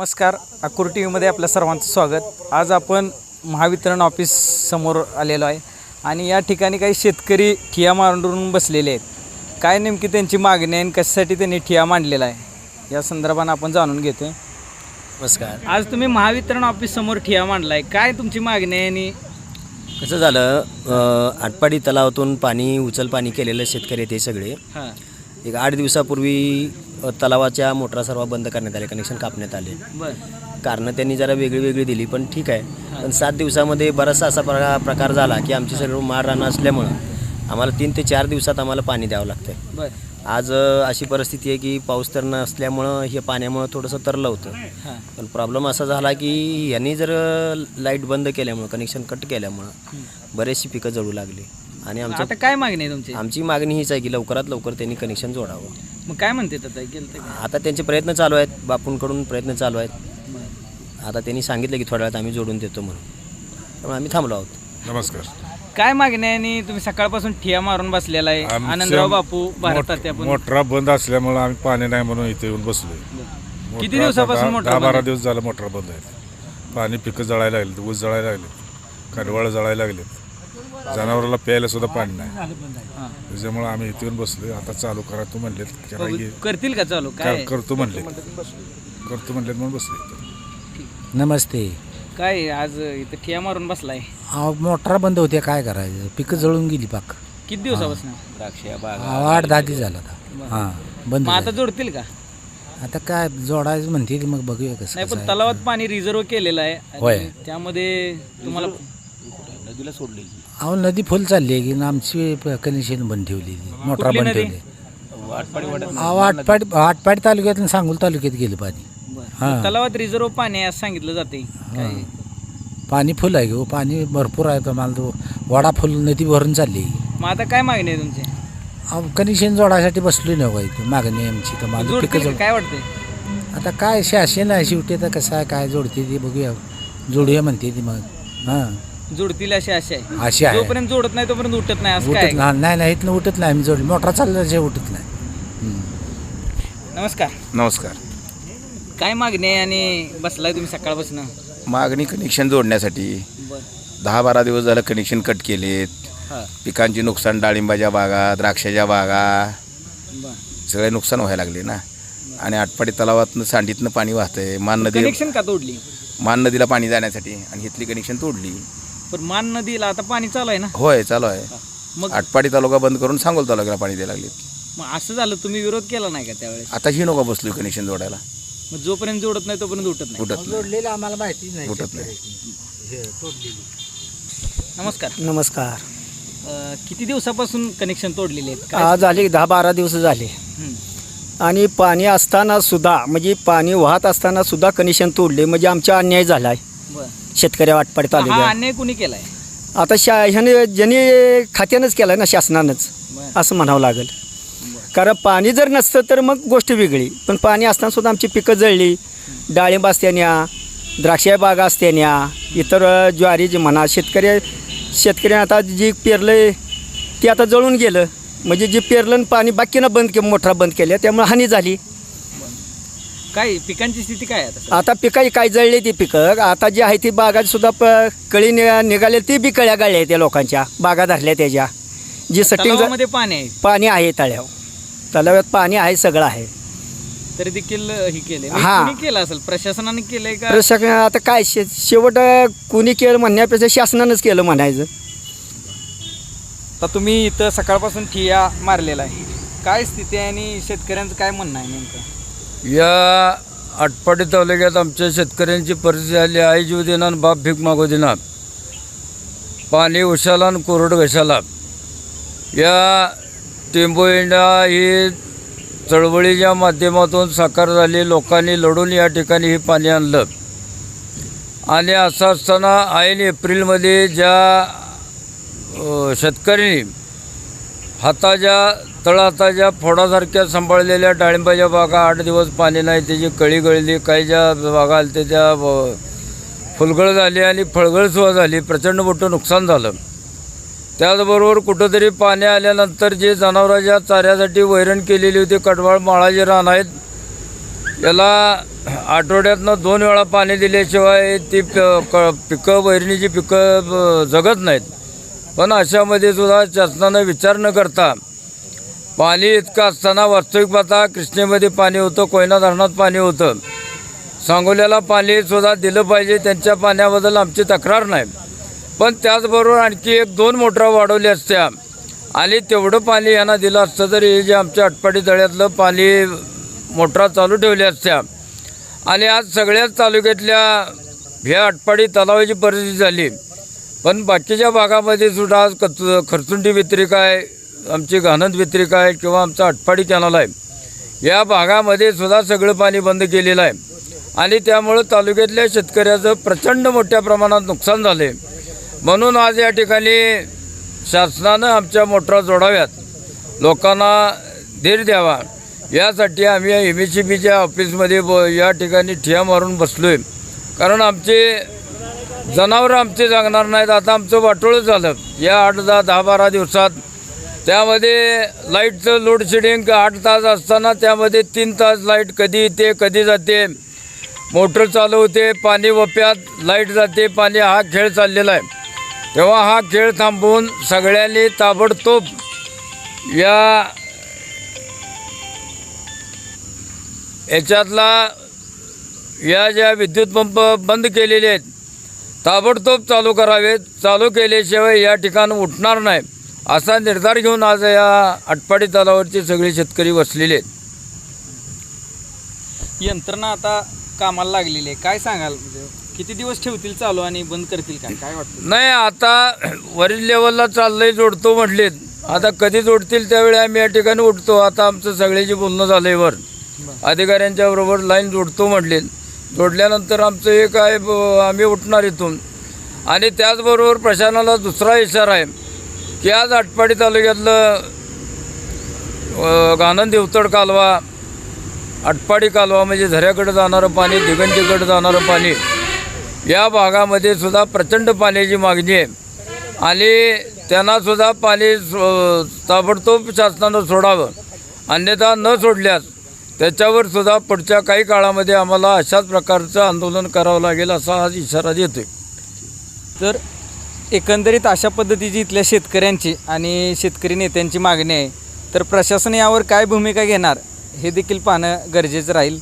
नमस्कार. अकुर टी व्हीमध्ये आपल्या सर्वांचं स्वागत. आज आपण महावितरण ऑफिस समोर आलेलो आहे आणि या ठिकाणी काही शेतकरी ठिया मांडून बसलेले आहेत. काय नेमकी त्यांची मागणी आहे आणि कशासाठी त्यांनी ठिया मांडलेला आहे? या संदर्भानं आपण जाणून घेतो नमस्कार. आज तुम्ही महावितरण ऑफिस समोर ठिया मांडला आहे काय तुमची मागणी आहे आणि कसं झालं आटपाडी तलावातून पाणी उचल पाणी केलेले शेतकरी हे सगळे. हां. एक आठ दिवसापूर्वी अ, तलावाच्या मोटरा सर्व बंद करण्यात आले कनेक्शन कापण्यात आले. बरं. कारणं त्यांनी जरा वेगळी वेगळी दिली पण ठीक आहे. पण सात दिवसामध्ये बराचसा असा प्रकार प्रकार झाला की आमची सर्व मार रानं असल्यामुळं आम्हाला तीन ते चार दिवसात आम्हाला पाणी द्यावं लागतं बरं. आज अ, अशी परिस्थिती आहे की पाऊस तर नसल्यामुळं हे पाण्यामुळं थोडंसं तरलं होतं. हां. पण प्रॉब्लेम असा झाला की यांनी जर लाइट बंद केल्यामुळं कनेक्शन कट केल्यामुळं बरेचशी पिकं जळू लागली. आणि आमच्या आता काय मागणी आहे तुमची? आमची मागणी हीच आहे की लवकरात लवकर त्यांनी कनेक्शन जोडावं. मग काय म्हणते आता? गेलं ते आता त्यांचे प्रयत्न चालू आहेत. बापूंकडून प्रयत्न चालू आहेत. आता त्यांनी सांगितलं की थोड्या वेळात आम्ही जोडून देतो म्हणून. त्यामुळे आम्ही थांबलो आहोत. नमस्कार. काय मागणी आहे आणि तुम्ही सकाळपासून ठिया मारून बसलेला आहे? आमच्या आनंदराव बापू भारतात आपण मोटरा बंद असल्यामुळे आम्ही पाणी नाही म्हणून इथे येऊन बसलोय. किती दिवसापासून दहा- मोटर दहा बंद? बारा आहे? दिवस झालं मोटरा बंद आहेत पाणी पिकं जळायला लागले ऊस जळायला लागले कडवाळ जळायला लागलेत. जनावराला प्यायला सुद्धा पाणी नाही. त्याच्यामुळे आम्ही इथे येऊन बसलोय. आता चालू करा तू करा की करतील का चालू? काय? कर- करतो म्हणलेत करतो म्हणलेत म्हणून बसले इथं. नमस्ते. काय आज इथं ठिया मारून बसलाय. अहो मोटार बंद होते काय करायचं? पिकं जळून गेली पाक. किती दिवसापासून? अहो, आठ दहा दिवस झाला आता. हां बंद मग आता झालं. जोडतील का? आता काय जोडायचं म्हणते ती मग बघूया कसं आहे. तलावात पाणी रिझर्व केलेलं आहे. आणि होय. त्यामध्ये तुम्हाला अहो नदी फुल चालली आहे की न आमची कनेक्शन बंद ठेवली मोटार बंद नदी? ठेवली अहो आटपाडी आटपाडी तालुक्यात आणि सांगोल तालुक्यात गेलं पाणी. हां. तलावात रिझर्व पाणी आहे असं सांगितलं जाते. काय? पाणी फुल आहे हो पाणी भरपूर आहे तर मला तो वडा फुल नदी भरून चालली मग आता काय मागणी आहे तुमची? अहो कनेक्शन जोडायसाठी बसलो नाही बघा इथं मागणी आहे आमची तर माझं पिकं का? जोड काय वाटतंय? आता काय शासन आहे शेवटी आता कसं आहे काय जोडते ती बघूया. जोडूया म्हणते ती मग. हां. जोडतील अशी आशा आहे. अशी आहे. जोपर्यंत जोडत नाही तोपर्यंत उठत नाही असं काय? उठत नाही नाही नाही इथनं उठत नाही. आम्ही जोडली मोटरा चालल्याचे उठत नाही. नमस्कार. नमस्कार. काय मागणी आहे आणि बसलाय तुम्ही सकाळपासून? मागणी कनेक्शन जोडण्यासाठी. बरं. दहा बारा दिवस झालं कनेक्शन कट केलेत. हां. पिकांची नुकसान डाळिंबाच्या बागा द्राक्षाच्या बागा बरं. सगळे नुकसान व्हायला लागले ना. आणि आटपाडी तलावातनं सांडीतनं पाणी वाहतंय. मान नदी कनेक्शन का तोडली? मान नदीला पाणी जाण्यासाठी आणि इथली कनेक्शन तोडली. पण मान नदीला आता पाणी चालू आहे ना? होय चालू आहे. मग आटपाडी तालुका बंद करून सांगोल तालुक्याला पाणी द्यायला लागले मग असं झालं तुम्ही विरोध केला नाही का त्यावेळेस? आता ही नका बसलो कनेक्शन जोडायला. मग जोपर्यंत जोडत नाही तोपर्यंत उठत नाही. उठत नाही जोडलेलं आम्हाला माहिती नाही. उठत नाही. नमस्कार. नमस्कार. अं, किती दिवसापासून कनेक्शन तोडलेले आहेत? काय आज झाले? दहा बारा दिवस झाले. हं. आणि पाणी असताना सुद्धा म्हणजे पाणी वाहत असताना सुद्धा कनेक्शन तोडले म्हणजे आमचा अन्याय झाला आहे बरं. शेतकऱ्या वाटपाडी हा तालुक्यात अन्याय कुणी केलाय? आता शा ह्याने ज्यांनी खात्यानंच केलं ना शासनानंच बरं. असं म्हणावं लागेल. कारण पाणी जर नसतं तर मग गोष्ट वेगळी. पण पाणी असताना सुद्धा आमची पिकं जळली. डाळिंब असत्यान्या द्राक्षा बागा असत्यान्या इतर अ, ज्वारी जी म्हणा शेतकरी शेतकरी आता जी पेरलं ते आता जळून गेलं. म्हणजे जे पेरलं आणि पाणी बाकीनं बंद के मोठा बंद केल्या त्यामुळे हानी झाली. काय पिकांची स्थिती काय आहे आता आता पिकाही काय जळले ती पिकं? आता जी आहे ती बागात सुद्धा प कळी निघा निघाले ती बी कळ्या गाळल्या त्या लोकांच्या बागा धरल्या त्याच्या. जी सटिंग तलावामध्ये पाणी आहे. पाणी आहे तळ्यावर. तलाव्यात पाणी आहे सगळं आहे. तरी देखील हे केले हा. कुणी केलं असेल? प्रशासनाने केलंय का? प्रशासन आता काय शे शेवट अं, कुणी केलं म्हणण्यापेक्षा शासनानंच केलं म्हणायचं. तर तुम्ही इथं सकाळपासून ठिया मारलेला आहे. काय स्थिती आहे आणि शेतकऱ्यांचं काय म्हणणं आहे नेमकं? या आटपाडी तालुक्यात आमच्या शेतकऱ्यांची परिस्थिती आली आई जीव देणार बाप भीक मागू देणार पाणी उशाला आणि कोरड घशाला. या टेंबोइंडा ही चळवळीच्या माध्यमातून साकार झाली. लोकांनी लढून या ठिकाणी हे पाणी आणलं. आणि असं असताना ऐन एप्रिलमध्ये ज्या शेतकऱ्यांनी हाताच्या तळहाताच्या फोडासारख्या सांभाळलेल्या डाळिंबाच्या बागा आठ दिवस पाणी नाही. त्याची कळी गळली. काही ज्या बागा आल्या त्या अ, फुलगळ झाली आणि फळगळसुद्धा झाली. प्रचंड मोठं नुकसान झालं. त्याचबरोबर कुठंतरी पाणी आल्यानंतर जे जनावरांच्या चाऱ्यासाठी वैरण केलेली होती कडवाळ माळाचे रान आहेत याला आठवड्यातनं दोन वेळा पाणी दिल्याशिवाय ती प क पिकं वैरणीची पिकं जगत नाहीत. पण अशामध्ये सुद्धा शासनानं विचार न करता पाणी इतकं असताना वास्तविक पाहता कृष्णेमध्ये पाणी होतं कोयना धरणात पाणी होतं. सांगोल्याला पाणीसुद्धा दिलं पाहिजे त्यांच्या पाण्याबद्दल आमची तक्रार नाही. पण त्याचबरोबर आणखी एक दोन मोटरा वाढवल्या असत्या. आणि तेवढं पाणी यांना दिलं असतं तरी हे जे आमच्या अटपाडी तळ्यातलं पाणी मोटरा चालू ठेवल्या असत्या. आणि आज सगळ्याच तालुक्यातल्या ह्या अटपाडी तलावाची परिस्थिती झाली. पण बाकीच्या भागामध्ये सुद्धा आज कच खरचुंडी व्यतिरिक्त आहे आमची घाणत वितरिक आहे किंवा आमचा अटपाडी कॅनल आहे. या भागामध्ये सुद्धा सगळं पाणी बंद केलेलं आहे. आणि त्यामुळं तालुक्यातल्या शेतकऱ्याचं प्रचंड मोठ्या प्रमाणात नुकसान झाले म्हणून आज या ठिकाणी शासनानं आमच्या मोटरा जोडाव्यात. लोकांना धीर द्यावा. यासाठी आम्ही एम एस सी बीच्या ऑफिसमध्ये ब या ठिकाणी ठिया मारून बसलो आहे कारण आमचे जनावरं आमचे जागणार नाहीत. आता आमचं वाटोळं झालं. या आठ दहा दहा बारा दिवसात त्यामध्ये लाईटचं लोडशेडिंग आठ तास असताना त्यामध्ये तीन तास लाइट कधी येते कधी जाते. मोटर चालू होते पाणी वप्यात लाइट जाते पाणी हा खेळ चाललेला आहे. तेव्हा हा खेळ थांबवून सगळ्यांनी ताबडतोब या याच्यातला या ज्या विद्युत पंप बंद केलेले आहेत ताबडतोब चालू करावेत. चालू केल्याशिवाय या ठिकाण उठणार नाही. असा निर्धार घेऊन आज या आटपाडी तलावावरचे सगळे शेतकरी बसलेले आहेत. यंत्रणा आता कामाला लागलेली आहे. काय सांगाल? म्हणजे किती दिवस ठेवतील चालू आणि बंद करतील काय? काय वाटतं? नाही आता वरील लेवलला चाललंय जोडतो म्हटलेत. आता कधी जोडतील त्यावेळी आम्ही या ठिकाणी उठतो. आता आमचं सगळ्याची बोलणं झालंय वर अधिकाऱ्यांच्या बरोबर लाईन जोडतो म्हटलेत. जोडल्यानंतर आमचं एक आहे ब- आम्ही उठणार इथून. आणि त्याचबरोबर प्रशासनाला दुसरा इशारा आहे. की आज आटपाडी तालुक्यातलं अ, गाणं देवतड कालवा आटपाडी कालवा म्हणजे झऱ्याकडे जाणारं पाणी दिगंजीकडे जाणारं पाणी या भागामध्ये सुद्धा प्रचंड पाण्याची मागणी आहे. आणि त्यांनासुद्धा पाणी सो- ताबडतोब शासनानं सोडावं अन्यथा न सोडल्यास त्याच्यावर सुद्धा पुढच्या काही काळामध्ये आम्हाला अशाच प्रकारचं आंदोलन करावं लागेल असा आज इशारा देतो तर एकंदरीत अशा पद्धतीची इथल्या शेतकऱ्यांची आणि शेतकरी नेत्यांची मागणी आहे. तर प्रशासन यावर काय भूमिका घेणार हे देखील पाहणं गरजेचं राहील.